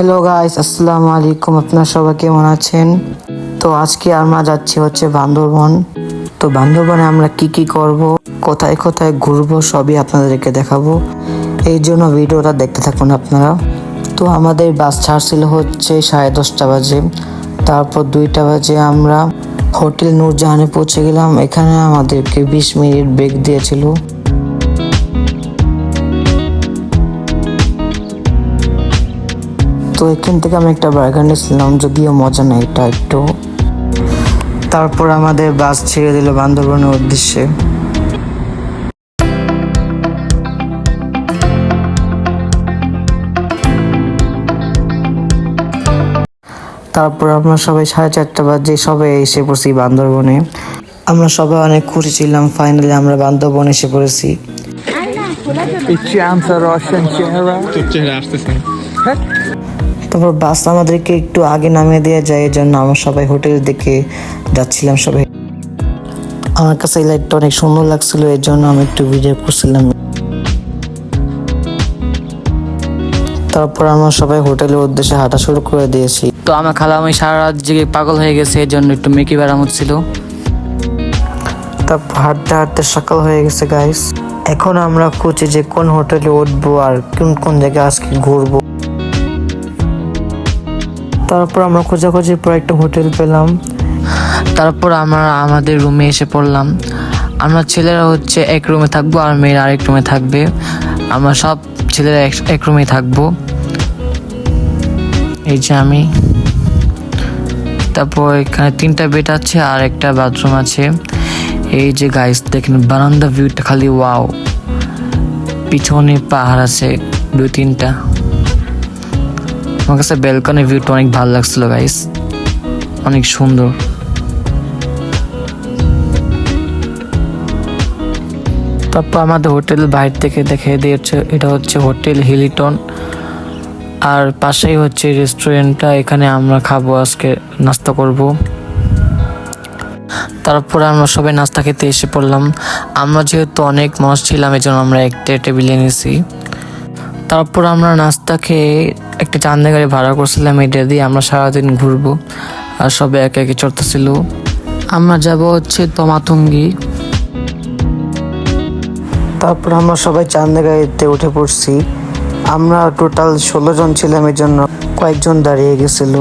Hello guys আসসালামু আলাইকুম আপনারা সবাই কেমন আছেন? তো আজকে আমরা যাচ্ছি হচ্ছে বান্দরবন। তো বান্দরবনে আমরা কি কি করব? কোথায় কোথায় ঘুরবো? সবই আপনাদেরকে দেখাবো। এই জন্য ভিডিওটা দেখতে থাকুন আপনারা। তো আমাদের বাস ছাড়ছিল হচ্ছে সাড়ে দশটা বাজে। তারপর দুইটা বাজে আমরা হোটেল নূরজাহানে পৌঁছে গেলাম। এখানে আমাদেরকে বিশ মিনিট ব্রেক দিয়েছিল। তো এখান থেকে আমি একটা বার্গার নিয়েছিলাম যদিও মজা নেই এটা একটু। তারপর আমাদের বাস ছেড়ে দিল বান্দরবনের উদ্দেশ্যে। তারপর আমরা সবাই সাড়ে চারটা বাজে সবাই এসে পড়ছি বান্দরবনে। আমরা সবাই অনেক খুশি ছিলাম ফাইনালি আমরা বান্দরবন এসে পড়েছি। চেহারা আসতেছে। তারপর বাস আমাদেরকে একটু আগে নামিয়ে দেওয়া যায় এই জন্য আমরা সবাই হোটেল দেখে যাচ্ছিলাম সবাই। আমার কাছে এই লাইটটা অনেক সুন্দর লাগছিল এর জন্য আমি একটু ভিডিও করছিলাম। তারপর আমরা সবাই হোটেলের উদ্দেশ্যে হাঁটা শুরু করে দিয়েছি। তো আমার খালা আমি সারা রাত জেগে পাগল হয়ে গেছে এর জন্য একটু মেকি বেড়াম ছিল। তারপর হাঁটতে হাঁটতে সকাল হয়ে গেছে গাইস এখন আমরা খুঁজি যে কোন হোটেলে উঠবো আর কোন কোন জায়গায় আজকে ঘুরবো। তারপর আমরা খোঁজাখুঁজির পর একটা হোটেল পেলাম। তারপর আমরা আমাদের রুমে এসে পড়লাম। আমরা ছেলেরা হচ্ছে এক রুমে থাকব আর মেয়েরা আরেক রুমে থাকবে। আমরা সব ছেলেরা এক- রুমেই থাকব। এই যে আমি। তারপর এখানে তিনটা বেড আছে আর একটা বাথরুম আছে। এই যে গাইস দেখেন বারান্দা ভিউটা খালি ওয়াও পিছনে পাহাড় আছে দুই তিনটা আমার কাছে ব্যালকনি ভিউটা অনেক ভালো লাগছিল গাইস অনেক সুন্দর। তারপর আমাদের হোটেল বাইরে থেকে দেখে দিয়েছে এটা হচ্ছে হোটেল হিলিটন। আর পাশেই হচ্ছে রেস্টুরেন্টটা, এখানে আমরা খাব, আজকে নাস্তা করব। তারপর আমরা সবাই নাস্তা খেতে এসে পড়লাম। আমরা যেহেতু অনেক মানুষ ছিলাম এই জন্য আমরা একটা টেবিলে নিয়েছি তারপর আমরা নাস্তা খেয়ে একটা চান্দা গাড়ি ভাড়া করছিলাম, এটা দিয়ে আমরা সারাদিন ঘুরবো। আর সবাই একে একে চড়তেছিল। আমরা যাব হচ্ছে তমাতুঙ্গি। তারপর আমরা সবাই চান্দা গাড়িতে উঠে পড়ছি। আমরা টোটাল ষোলো জন ছিলাম, এর জন্য কয়েকজন দাঁড়িয়ে গেছিল।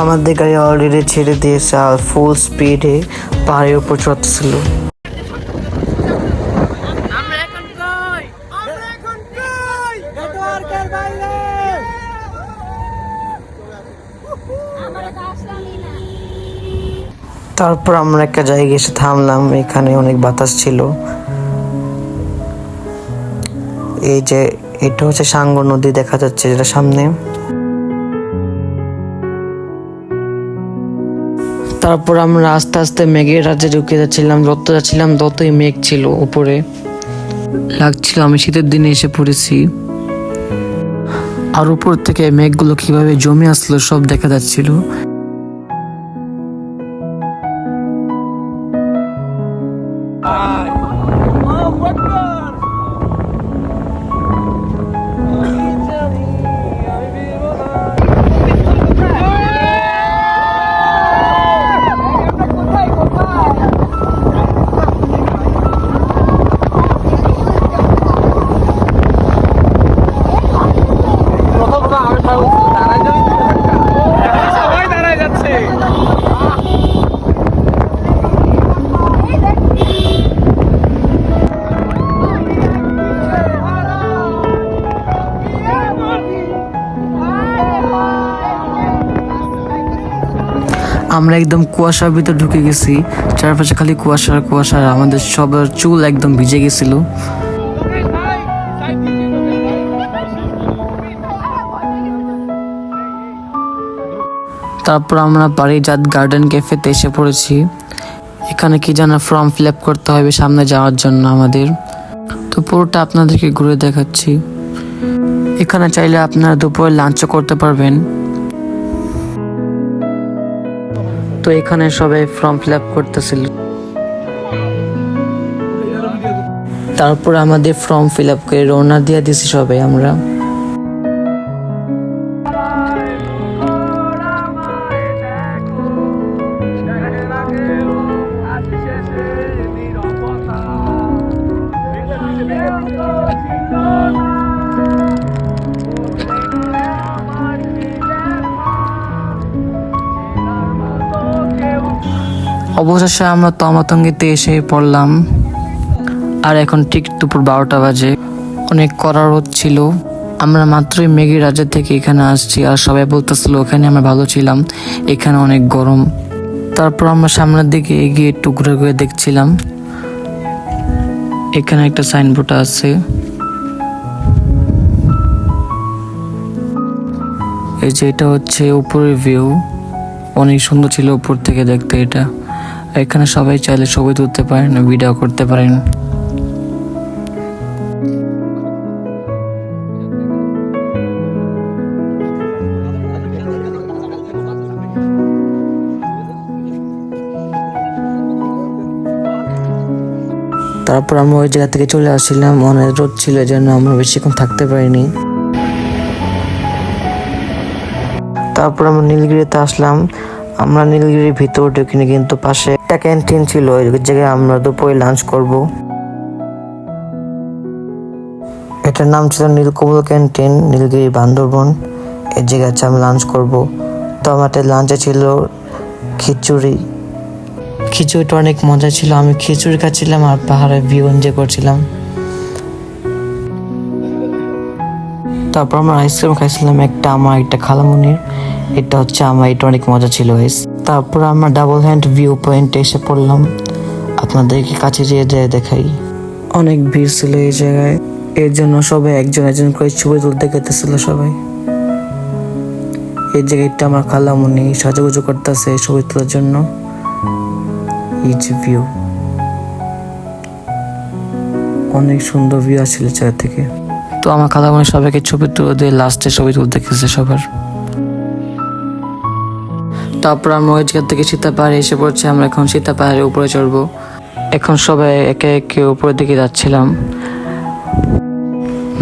আমাদের গাড়ি অলরেডি ছেড়ে দিয়েছে, আর ফুল স্পিডে পাহাড়ের উপর চড়তেছিল। তারপর আমরা একটা জায়গায় এসে থামলাম, এখানে অনেক বাতাস ছিল। এই যে, এটা হচ্ছে সাঙ্গ নদী, দেখা যাচ্ছে যেটা সামনে। তারপর আমরা আস্তে আস্তে মেঘের রাজ্যে ঢুকে যাচ্ছিলাম যত যাচ্ছিলাম ততই মেঘ ছিল উপরে। লাগছিল আমি শীতের দিনে এসে পড়েছি। আর উপর থেকে মেঘগুলো কীভাবে জমে আসলো সব দেখা যাচ্ছিল। আমরা একদম কুয়াশার ভিতর ঢুকে গেছি। চারপাশে খালি কুয়াশার কুয়াশা আর আমাদের সবার চুল একদম ভিজে গেছিল। তারপর আমরা পারিজাত গার্ডেন ক্যাফেতে এসে পড়েছি। এখানে কি যেন ফর্ম ফিল আপ করতে হবে সামনে যাওয়ার জন্য আমাদের। তো পুরোটা আপনাদেরকে ঘুরে দেখাচ্ছি। এখানে চাইলে আপনারা দুপুরে লাঞ্চও করতে পারবেন। তো এখানে সবাই ফর্ম ফিল আপ করতেছিল। তারপর আমাদের ফর্ম ফিল আপ করে রওনা দিয়ে দিছি সবাই আমরা। অবশেষে আমরা তমাতঙ্গিতে এসে পড়লাম। আর এখন ঠিক দুপুর বারোটা বাজে। অনেক কড়া রোদ ছিল। আমরা মাত্রই মেঘি রাজ্য থেকে এখানে আসছি আর সবাই বলতেছিল, ওখানে আমরা ভালো ছিলাম। এখানে অনেক গরম। তারপর আমরা সামনের দিকে এগিয়ে একটু ঘুরে ঘুরে দেখছিলাম। এখানে একটা সাইনবোর্ড আছে। এই যে এটা হচ্ছে উপরের ভিউ। অনেক সুন্দর ছিল উপর থেকে দেখতে এটা। এখানে সবাই চাইলে ছবি তুলতে পারেন ভিডিও করতে পারেন। তারপর আমরা ওই জায়গা থেকে চলে আসছিলাম। অনেক রোদ ছিল এই জন্য আমরা বেশিক্ষণ থাকতে পারিনি। তারপর আমরা নীলগিরিতে আসলাম। আমরা নীলগিরির ভিতর ঢুকিনি, কিন্তু পাশে একটা ক্যান্টিন ছিল। ওই জায়গায় আমরা দুপুরে লাঞ্চ করব। এটার নাম ছিল নীলকমল ক্যান্টিন, নীলগিরি বান্দরবন। এই জায়গায় আমি লাঞ্চ করব। তো আমাদের লাঞ্চে ছিল খিচুড়ি। খিচুড়িটা অনেক মজা ছিল। আমি খিচুড়ি খাচ্ছিলাম আর পাহাড়ের ভিউ এনজয় করছিলাম। তারপর আমরা আইসক্রিম খাইছিলাম একটা আমার একটা খালামুনির। এটা হচ্ছে আমার এটা অনেক মজা ছিল guys। তারপর আমরা ডাবল হ্যান্ড ভিউ পয়েন্টে এসে পড়লাম। আপনাদেরকে কাছে যেয়ে যেয়ে দেখাই। অনেক ভিড় ছিল এই জায়গায়। এর জন্য সবাই একজন একজন করে ছবি তুলতে গেতেছিল সবাই। এই জায়গাটা আমার খালামুনি সাজুগুজু করতেছে ছবি তোলার জন্য। যে ভিউ অনেক সুন্দর ভিউ আসছিল জায়গা থেকে তো আমার খালা বোনের সবাইকে ছবি তুলে দিয়ে লাস্টে ছবি তুলতে গেছে সবার। তারপর আমরা ওই থেকে সীতা পাহাড়ে এসে পড়ছি, আমরা এখন সীতা পাহাড়ের উপরে চড়বো। এখন সবাই একে একে উপরের দিকে যাচ্ছিলাম।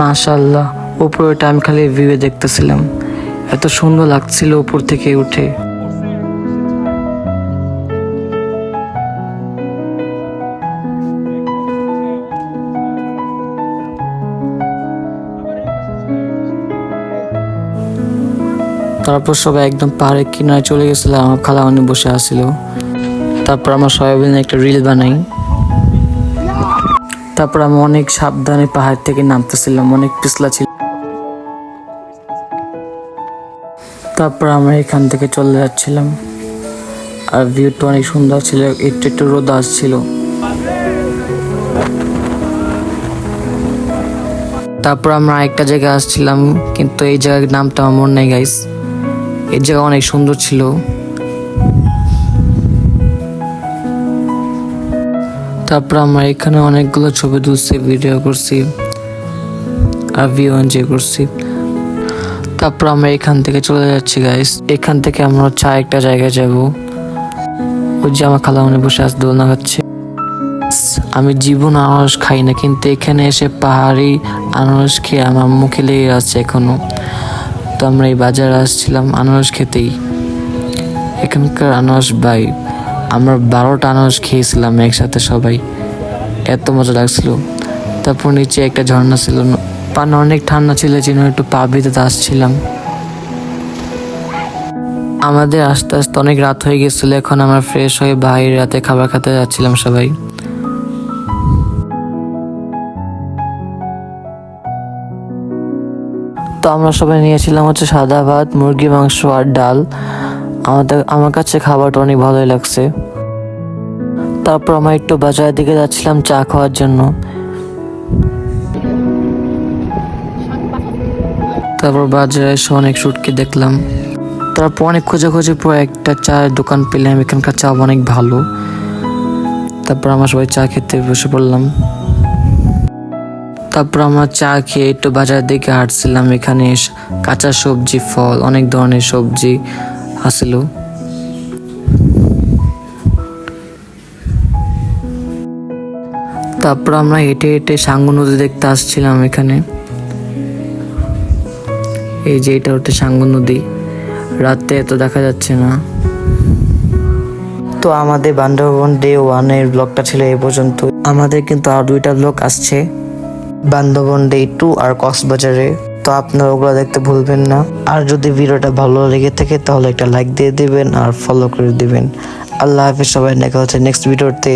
মাশাল্লাহ উপরেটা আমি খালি ভিউ দেখতেছিলাম। এত সুন্দর লাগছিল উপর থেকে উঠে। তারপর সবাই একদম পাহাড়ের কিনারে চলে গেছিল, আমার খালা অনেক বসে আসছিল। তারপর আমরা সবাই মিলে একটা রিল বানাই। তারপর আমি অনেক সাবধানে পাহাড় থেকে নামতেছিলাম, অনেক পিছলা ছিল। তারপর আমরা এখান থেকে চলে যাচ্ছিলাম। আর ভিউটা অনেক সুন্দর ছিল, একটু একটু রোদ আসছিল। তারপর আমরা একটা জায়গায় আসছিলাম, কিন্তু এই জায়গার নামটা আমার মনে নেই গাইস এই জায়গা অনেক সুন্দর ছিল। তারপর আমরা এখানে অনেকগুলো ছবি তুলছি ভিডিও করছি আর ভিউ এনজয় করছি। তারপর আমরা এখান থেকে চলে যাচ্ছি গাইস এখান থেকে আমরা চা একটা জায়গায় যাব। ওই যে আমার খালা মনে বসে আস দোলনা খাচ্ছে। আমি জীবন আনারস খাই না, কিন্তু এখানে এসে পাহাড়ি আনারস খেয়ে আমার মুখে লেগে আছে এখনও। তো আমরা এই বাজারে আসছিলাম আনারস খেতেই। এখানকার আনারস ভাই, আমরা বারোটা আনারস খেয়েছিলাম একসাথে সবাই। এত মজা লাগছিল। তারপর নিচে একটা ঝর্ণা ছিল, পানি অনেক ঠান্ডা ছিল যেন একটু পা ভিতরে আসছিলাম। আমাদের আস্তে আস্তে অনেক রাত হয়ে গেছিল, এখন আমরা ফ্রেশ হয়ে বাইরে রাতে খাবার খেতে যাচ্ছিলাম সবাই। তো আমরা সবাই নিয়েছিলাম হচ্ছে সাদা ভাত, মুরগি, মাংস আর ডাল। আমাদের, আমার কাছে খাবারটা অনেক ভালোই লাগছে। তারপর আমরা একটু বাজারের দিকে যাচ্ছিলাম চা খাওয়ার জন্য। তারপর বাজারে এসে অনেক সুটকি দেখলাম। তারপর অনেক খোঁজাখুঁজি পর একটা চায়ের দোকান পেলাম। এখানকার চা অনেক ভালো। তারপর আমরা সবাই চা খেতে বসে পড়লাম। তারপর আমরা চা খেয়ে একটু বাজারের দিকে হাঁটছিলাম। এখানে কাঁচা সবজি, ফল, অনেক ধরনের সবজি আসলো। তারপর আমরা হেঁটে হেঁটে সাঙ্গু নদী দেখতে আসছিলাম এখানে। এই যে এটা হচ্ছে সাঙ্গু নদী। রাতে এত দেখা যাচ্ছে না। তো আমাদের বান্দরবন ডে ওয়ানের ব্লগটা ছিল এই পর্যন্ত আমাদের কিন্তু আর দুইটা ব্লগ আসছে। বান্দরবন ডে টু আর কক্সবাজারে। তো আপনারা ওগুলো দেখতে ভুলবেন না। আর যদি ভিডিওটা ভালো লেগে থাকে, তাহলে একটা লাইক দিয়ে দিবেন আর ফলো করে দিবেন। আল্লাহ হাফিজ, সবাই দেখা হচ্ছে নেক্সট ভিডিওতে